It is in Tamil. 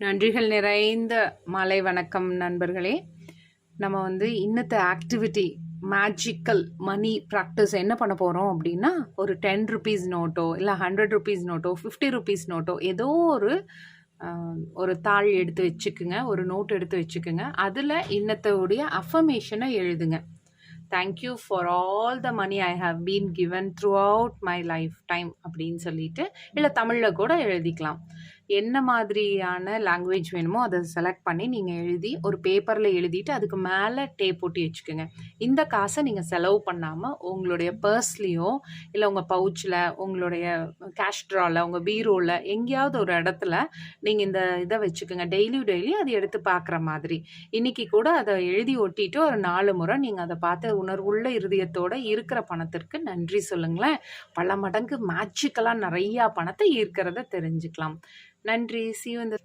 நன்றிகள் நிறைந்த மாலை வணக்கம் நண்பர்களே. நம்ம வந்து இன்னத்த ஆக்டிவிட்டி மேஜிக்கல் மணி ப்ராக்டிஸ் என்ன பண்ண போகிறோம் அப்படின்னா ஒரு டென் ருபீஸ் நோட்டோ இல்லை ஹண்ட்ரட் ருபீஸ் நோட்டோ ஃபிஃப்டி ருபீஸ் நோட்டோ ஏதோ ஒரு ஒரு தாள் எடுத்து வச்சுக்குங்க ஒரு நோட் எடுத்து வச்சுக்குங்க. அதில் இன்னத்தோடைய அஃபர்மேஷனை எழுதுங்க. Thank you for all the money I have been given throughout my lifetime அப்படின்னு சொல்லிட்டு இல்லை தமிழில் கூட எழுதிக்கலாம். என்ன மாதிரியான லாங்குவேஜ் வேணுமோ அதை செலக்ட் பண்ணி நீங்கள் எழுதி ஒரு பேப்பரில் எழுதிட்டு அதுக்கு மேலே டேப் போட்டு வச்சுக்கோங்க. இந்த காசை நீங்கள் செலவு பண்ணாமல் உங்களுடைய பர்ஸ்லேயோ இல்லை உங்கள் பவுச்சில் உங்களுடைய கேஷ் ட்ராவில் உங்கள் பீரோவில் எங்கேயாவது ஒரு இடத்துல நீங்கள் இந்த இதை வச்சுக்கோங்க. டெய்லியும் டெய்லி அதை எடுத்து பார்க்குற மாதிரி. இன்னைக்கு கூட அதை எழுதி ஒட்டிட்டு ஒரு நாலு முறை நீங்கள் அதை பார்த்து உணர்வுள்ள இருதயத்தோடு இருக்கிற பணத்திற்கு நன்றி சொல்லுங்களேன். பல மடங்கு மேஜிக்கலாக நிறையா பணத்தை ஈர்க்கிறத தெரிஞ்சுக்கலாம். நன்றி. சி இந்த